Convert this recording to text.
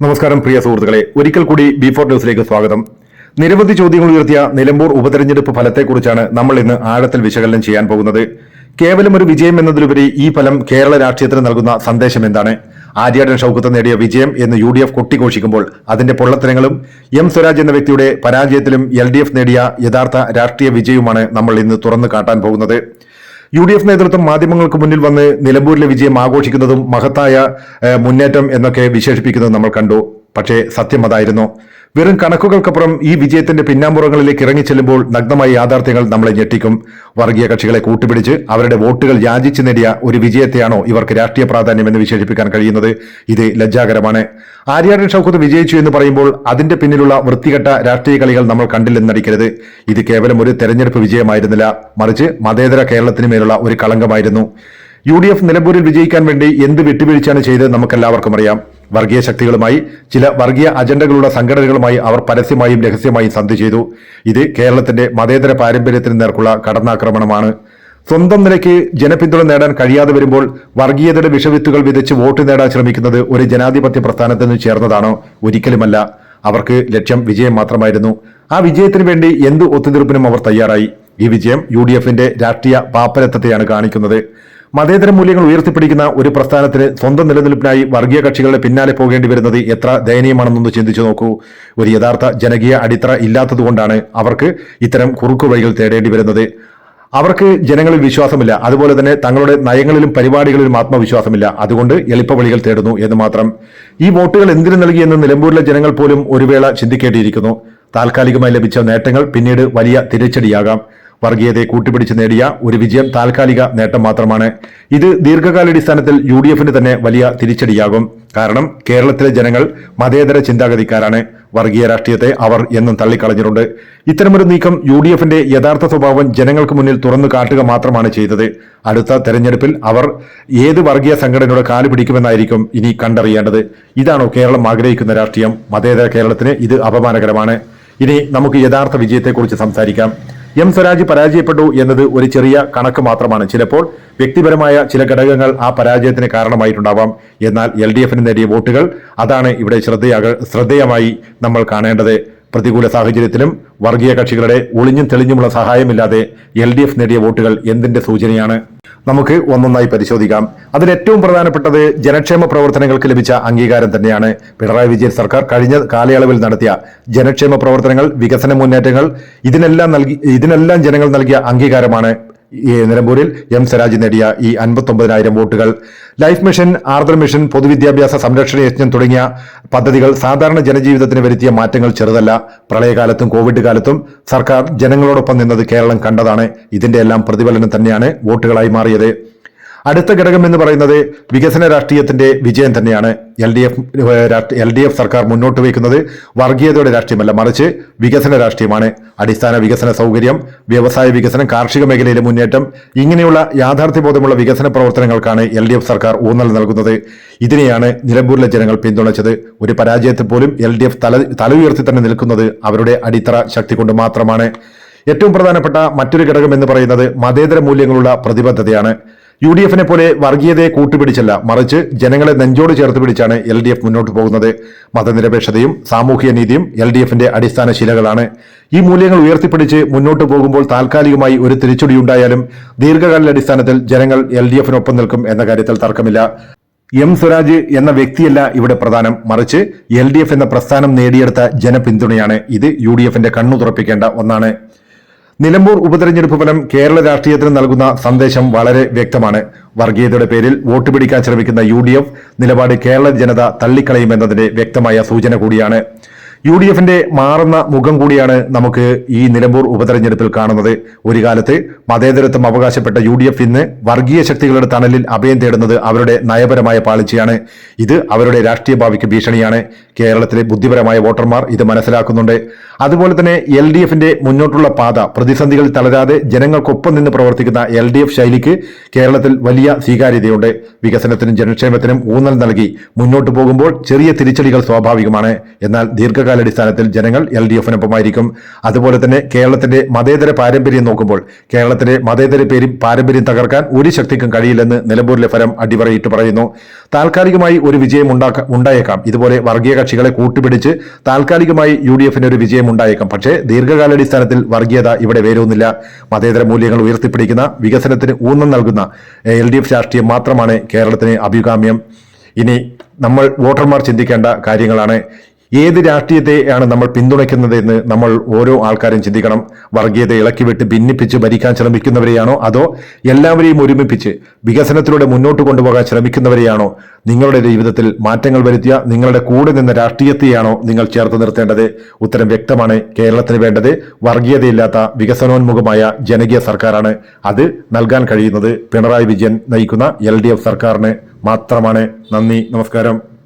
നമസ്കാരം പ്രിയ സുഹൃത്തുക്കളെ. ഒരിക്കൽ കൂടി ബി ഫോർ ന്യൂസിലേക്ക് സ്വാഗതം. നിരവധി ചോദ്യങ്ങൾ ഉയർത്തിയ നിലമ്പൂർ ഉപതെരഞ്ഞെടുപ്പ് ഫലത്തെക്കുറിച്ചാണ് നമ്മൾ ഇന്ന് ആഴത്തിൽ വിശകലനം ചെയ്യാൻ പോകുന്നത്. കേവലം ഒരു വിജയം എന്നതിലുപരി ഈ ഫലം കേരള രാഷ്ട്രീയത്തിന് നൽകുന്ന സന്ദേശം എന്താണ്? ആര്യാടൻ ഷൗക്കത്ത് നേടിയ വിജയം എന്ന് യു ഡി എഫ് കൊട്ടിഘോഷിക്കുമ്പോൾ അതിന്റെ പൊള്ളത്തരങ്ങളും എം സ്വരാജ് എന്ന വ്യക്തിയുടെ പരാജയത്തിലും എൽ ഡി എഫ് നേടിയ യഥാർത്ഥ രാഷ്ട്രീയ വിജയവുമാണ് നമ്മൾ ഇന്ന് തുറന്നു കാട്ടാൻ പോകുന്നത്. യു ഡി എഫ് നേതൃത്വം മാധ്യമങ്ങൾക്ക് മുന്നിൽ വന്ന് നിലമ്പൂരിലെ വിജയം ആഘോഷിക്കുന്നതും മഹത്തായ മുന്നേറ്റം എന്നൊക്കെ വിശേഷിപ്പിക്കുന്നതും നമ്മൾ കണ്ടു. പക്ഷേ സത്യം അതായിരുന്നു. വെറും കണക്കുകൾക്കപ്പുറം ഈ വിജയത്തിന്റെ പിന്നാമ്പുറങ്ങളിലേക്ക് ഇറങ്ങിച്ചെല്ലുമ്പോൾ നഗ്നമായ യാഥാർത്ഥ്യങ്ങൾ നമ്മളെ ഞെട്ടിക്കും. വർഗീയ കക്ഷികളെ കൂട്ടുപിടിച്ച് അവരുടെ വോട്ടുകൾ യാചിച്ചു നേടിയ ഒരു വിജയത്തെയാണോ ഇവർക്ക് രാഷ്ട്രീയ പ്രാധാന്യം എന്ന് വിശേഷിപ്പിക്കാൻ കഴിയുന്നത്? ഇത് ലജ്ജാകരമാണ്. ആര്യാടൻ ഷൗക്കത്ത് വിജയിച്ചു എന്ന് പറയുമ്പോൾ അതിന്റെ പിന്നിലുള്ള വൃത്തികെട്ട രാഷ്ട്രീയ കളികൾ നമ്മൾ കണ്ടില്ലെന്നടിക്കരുത് ഇത് കേവലം ഒരു തെരഞ്ഞെടുപ്പ് വിജയമായിരുന്നില്ല. മറിച്ച് മതേതര കേരളത്തിന് മേലുള്ള ഒരു കളങ്കമായിരുന്നു. യു ഡി എഫ് നിലമ്പൂരിൽ വിജയിക്കാൻ വേണ്ടി എന്ത് വിട്ടുവീഴ്ചയാണ് ചെയ്തത് നമുക്കെല്ലാവർക്കും അറിയാം. വർഗീയ ശക്തികളുമായി ചില വർഗീയ അജണ്ടകളുടെ സംഘടനകളുമായി അവർ പരസ്യമായും രഹസ്യമായും സന്ധി ചെയ്തു. ഇത് കേരളത്തിന്റെ മതേതര പാരമ്പര്യത്തിന് നേർക്കുള്ള കടന്നാക്രമണമാണ്. സ്വന്തം നിലയ്ക്ക് ജനപിന്തുണ നേടാൻ കഴിയാതെ വരുമ്പോൾ വർഗീയതയുടെ വിഷവിത്തുകൾ വിതച്ച് വോട്ട് നേടാൻ ശ്രമിക്കുന്നത് ഒരു ജനാധിപത്യ പ്രസ്ഥാനത്തിന് ചേർന്നതാണോ. ഒരിക്കലുമല്ല. അവർക്ക് ലക്ഷ്യം വിജയം മാത്രമായിരുന്നു. ആ വിജയത്തിന് വേണ്ടി എന്ത് ഒത്തുതീർപ്പിനും അവർ തയ്യാറായി. ഈ വിജയം യു ഡി എഫിന്റെ രാഷ്ട്രീയ പാപ്പരത്വത്തെയാണ് കാണിക്കുന്നത്. മതേതര മൂല്യങ്ങൾ ഉയർത്തിപ്പിടിക്കുന്ന ഒരു പ്രസ്ഥാനത്തിന് സ്വന്തം നിലനിൽപ്പിനായി വർഗീയ കക്ഷികളുടെ പിന്നാലെ പോകേണ്ടി വരുന്നത് എത്ര ദയനീയമാണെന്നൊന്ന് ചിന്തിച്ചു നോക്കൂ. ഒരു യഥാർത്ഥ ജനകീയ അടിത്തറ ഇല്ലാത്തതുകൊണ്ടാണ് അവർക്ക് ഇത്തരം കുറുക്കുവഴികൾ തേടേണ്ടി വരുന്നത്. അവർക്ക് ജനങ്ങളിൽ വിശ്വാസമില്ല. അതുപോലെ തന്നെ തങ്ങളുടെ നയങ്ങളിലും പരിപാടികളിലും ആത്മവിശ്വാസമില്ല. അതുകൊണ്ട് എളുപ്പവഴികൾ തേടുന്നു എന്ന് മാത്രം. ഈ വോട്ടുകൾ എന്തിനു നൽകിയെന്ന് നിലമ്പൂരിലെ ജനങ്ങൾ പോലും ഒരു വേള ചിന്തിക്കേണ്ടിയിരിക്കുന്നു. താൽക്കാലികമായി ലഭിച്ച നേട്ടങ്ങൾ പിന്നീട് വലിയ തിരിച്ചടിയാകാം. വർഗീയതയെ കൂട്ടിപ്പിടിച്ച് നേടിയ ഒരു വിജയം താൽക്കാലിക നേട്ടം മാത്രമാണ്. ഇത് ദീർഘകാലാടിസ്ഥാനത്തിൽ യു ഡി എഫിന് തന്നെ വലിയ തിരിച്ചടിയാകും. കാരണം കേരളത്തിലെ ജനങ്ങൾ മതേതര ചിന്താഗതിക്കാരാണ്. വർഗീയ രാഷ്ട്രീയത്തെ അവർ എന്നും തള്ളിക്കളഞ്ഞിട്ടുണ്ട്. ഇത്തരമൊരു നീക്കം യു ഡി എഫിന്റെ യഥാർത്ഥ സ്വഭാവം ജനങ്ങൾക്ക് മുന്നിൽ തുറന്നു കാട്ടുക മാത്രമാണ് ചെയ്തത്. അടുത്ത തെരഞ്ഞെടുപ്പിൽ അവർ ഏത് വർഗീയ സംഘടനയുടെ കാൽ പിടിക്കുമെന്നായിരിക്കും ഇനി കണ്ടറിയേണ്ടത്. ഇതാണോ കേരളം ആഗ്രഹിക്കുന്ന രാഷ്ട്രീയം? മതേതര കേരളത്തിന് ഇത് അപമാനകരമാണ്. ഇനി നമുക്ക് യഥാർത്ഥ വിജയത്തെക്കുറിച്ച് സംസാരിക്കാം. എം സ്വരാജ് പരാജയപ്പെട്ടു എന്നത് ഒരു ചെറിയ കണക്ക് മാത്രമാണ്. ചിലപ്പോൾ വ്യക്തിപരമായ ചില ഘടകങ്ങൾ ആ പരാജയത്തിന് കാരണമായിട്ടുണ്ടാവാം. എന്നാൽ എൽ ഡി എഫിന് നേടിയ വോട്ടുകൾ അതാണ് ഇവിടെ ശ്രദ്ധയാക ശ്രദ്ധേയമായി നമ്മൾ കാണേണ്ടത്. പ്രതികൂല സാഹചര്യത്തിലും വർഗീയ കക്ഷികളുടെ ഒളിഞ്ഞും തെളിഞ്ഞുമുള്ള സഹായമില്ലാതെ എൽ ഡി എഫ് നേടിയ വോട്ടുകൾ എന്തിന്റെ സൂചനയാണ്? നമുക്ക് ഒന്നൊന്നായി പരിശോധിക്കാം. അതിൽ ഏറ്റവും പ്രധാനപ്പെട്ടത് ജനക്ഷേമ പ്രവർത്തനങ്ങൾക്ക് ലഭിച്ച അംഗീകാരം തന്നെയാണ് പിണറായി വിജയൻ സർക്കാർ കഴിഞ്ഞ കാലയളവിൽ നടത്തിയ ജനക്ഷേമ പ്രവർത്തനങ്ങൾ വികസന മുന്നേറ്റങ്ങൾ ഇതിനെല്ലാം നൽകി ഇതിനെല്ലാം ജനങ്ങൾ നൽകിയ അംഗീകാരമാണ് നിലമ്പൂരിൽ എം സരാജ് നേടിയ ഈ അൻപത്തൊമ്പതിനായിരം വോട്ടുകൾ. ലൈഫ് മിഷൻ ആർദ്ര മിഷൻ പൊതുവിദ്യാഭ്യാസ സംരക്ഷണ യജ്ഞം തുടങ്ങിയ പദ്ധതികൾ സാധാരണ ജനജീവിതത്തിന് വരുത്തിയ മാറ്റങ്ങൾ ചെറുതല്ല. പ്രളയകാലത്തും കോവിഡ് കാലത്തും സർക്കാർ ജനങ്ങളോടൊപ്പം നിന്നത് കേരളം കണ്ടതാണ്. ഇതിന്റെ എല്ലാം പ്രതിഫലനം തന്നെയാണ് വോട്ടുകളായി മാറിയത്. അടുത്ത ഘടകം എന്ന് പറയുന്നത് വികസന രാഷ്ട്രീയത്തിന്റെ വിജയം തന്നെയാണ്. L D F L D F സർക്കാർ മുന്നോട്ട് വയ്ക്കുന്നത് വർഗീയതയുടെ രാഷ്ട്രീയമല്ല മറിച്ച് വികസന രാഷ്ട്രീയമാണ്. അടിസ്ഥാന വികസന സൗകര്യം വ്യവസായ വികസനം കാർഷിക മേഖലയിലെ മുന്നേറ്റം ഇങ്ങനെയുള്ള യാഥാർത്ഥ്യബോധമുള്ള വികസന പ്രവർത്തനങ്ങൾക്കാണ് എൽ ഡി എഫ് സർക്കാർ ഊന്നൽ നൽകുന്നത്. ഇതിനെയാണ് നിലമ്പൂരിലെ ജനങ്ങൾ പിന്തുണച്ചത്. ഒരു പരാജയത്തിൽ പോലും എൽ ഡി എഫ് തല തല ഉയർത്തി തന്നെ നിൽക്കുന്നത് അവരുടെ അടിത്തറ ശക്തി കൊണ്ട് മാത്രമാണ്. ഏറ്റവും പ്രധാനപ്പെട്ട മറ്റൊരു ഘടകം എന്ന് പറയുന്നത് മതേതര മൂല്യങ്ങളുള്ള പ്രതിബദ്ധതയാണ്. യു ഡി എഫിനെ പോലെ വർഗീയതയെ കൂട്ടുപിടിച്ചല്ല മറിച്ച് ജനങ്ങളെ നെഞ്ചോട് ചേർത്ത് പിടിച്ചാണ് എൽ ഡി എഫ് മുന്നോട്ട് പോകുന്നത്. മതനിരപേക്ഷതയും സാമൂഹിക നീതിയും എൽ ഡി എഫിന്റെ അടിസ്ഥാന ശിലകളാണ്. ഈ മൂല്യങ്ങൾ ഉയർത്തിപ്പിടിച്ച് മുന്നോട്ട് പോകുമ്പോൾ താൽക്കാലികമായി ഒരു തിരിച്ചടിയുണ്ടായാലും ദീർഘകാലാടിസ്ഥാനത്തിൽ ജനങ്ങൾ എൽ ഡി എഫിനൊപ്പം നിൽക്കും എന്ന കാര്യത്തിൽ തർക്കമില്ല. എം സ്വരാജ് എന്ന വ്യക്തിയല്ല ഇവിടെ പ്രധാനം. മറിച്ച് എൽ ഡി എഫ് എന്ന പ്രസ്ഥാനം നേടിയെടുത്ത ജനപിന്തുണയാണ്. ഇത് യു ഡി എഫിന്റെ കണ്ണു തുറപ്പിക്കേണ്ട ഒന്നാണ്. നിലമ്പൂർ ഉപതെരഞ്ഞെടുപ്പ് ഫലം കേരള രാഷ്ട്രീയത്തിന് നൽകുന്ന സന്ദേശം വളരെ വ്യക്തമാണ്. വർഗീയതയുടെ പേരിൽ വോട്ട് പിടിക്കാൻ ശ്രമിക്കുന്ന യു ഡി എഫ് നിലപാട് കേരള ജനത തള്ളിക്കളയുമെന്നതിന്റെ വ്യക്തമായ സൂചന കൂടിയാണ്. യു ഡി എഫിന്റെ മാറുന്ന മുഖം കൂടിയാണ് നമുക്ക് ഈ നിലമ്പൂർ ഉപതെരഞ്ഞെടുപ്പിൽ കാണുന്നത്. ഒരു കാലത്ത് മതേതരത്വം അവകാശപ്പെട്ട യു ഡി എഫ് ഇന്ന് വർഗീയ ശക്തികളുടെ തണലിൽ അഭയം തേടുന്നത് അവരുടെ നയപരമായ പാളിച്ചയാണ്. ഇത് അവരുടെ രാഷ്ട്രീയ ഭാവിക്ക് ഭീഷണിയാണ്. കേരളത്തിലെ ബുദ്ധിപരമായ വോട്ടർമാർ ഇത് മനസ്സിലാക്കുന്നുണ്ട്. അതുപോലെ തന്നെ എൽ ഡി എഫിന്റെ മുന്നോട്ടുള്ള പാത പ്രതിസന്ധികളിൽ തളരാതെ ജനങ്ങൾക്കൊപ്പം നിന്ന് പ്രവർത്തിക്കുന്ന എൽ ഡി എഫ് ശൈലിക്ക് കേരളത്തിൽ വലിയ സ്വീകാര്യതയുണ്ട്. വികസനത്തിനും ജനക്ഷേമത്തിനും ഊന്നൽ നൽകി മുന്നോട്ട് പോകുമ്പോൾ ചെറിയ തിരിച്ചടികൾ സ്വാഭാവികമാണ്. എന്നാൽ ദീർഘകാല ദീർഘകാലാടിസ്ഥാനത്തിൽ ജനങ്ങൾ എൽ ഡി എഫിനൊപ്പമായിരിക്കും. അതുപോലെ തന്നെ കേരളത്തിന്റെ മതേതര പാരമ്പര്യം നോക്കുമ്പോൾ കേരളത്തിലെ മതേതര പേരും പാരമ്പര്യം തകർക്കാൻ ഒരു ശക്തിക്കും കഴിയില്ലെന്ന് നിലമ്പൂരിലെ ഫലം അടിവറയിട്ട് പറയുന്നു. താൽക്കാലികമായി ഒരു വിജയം ഉണ്ടാക്ക ഉണ്ടായേക്കാം. ഇതുപോലെ വർഗീയ കക്ഷികളെ കൂട്ടുപിടിച്ച് താൽക്കാലികമായി യു ഡി എഫിന് ഒരു വിജയം ഉണ്ടായേക്കാം. പക്ഷേ ദീർഘകാലാടിസ്ഥാനത്തിൽ വർഗീയത ഇവിടെ വേരൂന്നില്ല. മതേതര മൂല്യങ്ങൾ ഉയർത്തിപ്പിടിക്കുന്ന വികസനത്തിന് ഊന്നൽ നൽകുന്ന എൽ ഡി എഫ് രാഷ്ട്രീയം മാത്രമാണ് കേരളത്തിന് അഭികാമ്യം. ഇനി നമ്മൾ വോട്ടർമാർ ചിന്തിക്കേണ്ട കാര്യങ്ങളാണ്. ഏത് രാഷ്ട്രീയത്തെയാണ് നമ്മൾ പിന്തുണയ്ക്കുന്നത് എന്ന് നമ്മൾ ഓരോ ആൾക്കാരും ചിന്തിക്കണം. വർഗീയത ഇളക്കിവിട്ട് ഭിന്നിപ്പിച്ച് ഭരിക്കാൻ ശ്രമിക്കുന്നവരെയാണോ? അതോ എല്ലാവരെയും ഒരുമിപ്പിച്ച് വികസനത്തിലൂടെ മുന്നോട്ട് കൊണ്ടുപോകാൻ ശ്രമിക്കുന്നവരെയാണോ? നിങ്ങളുടെ ജീവിതത്തിൽ മാറ്റങ്ങൾ വരുത്തിയ നിങ്ങളുടെ കൂടെ നിന്ന രാഷ്ട്രീയത്തെയാണോ നിങ്ങൾ ചേർത്ത് നിർത്തേണ്ടത്? ഉത്തരം വ്യക്തമാണ്. കേരളത്തിന് വേണ്ടത് വർഗീയതയില്ലാത്ത വികസനോന്മുഖമായ ജനകീയ സർക്കാരാണ്. അത് നൽകാൻ കഴിയുന്നത് പിണറായി വിജയൻ നയിക്കുന്ന എൽ സർക്കാരിന് മാത്രമാണ്. നന്ദി നമസ്കാരം.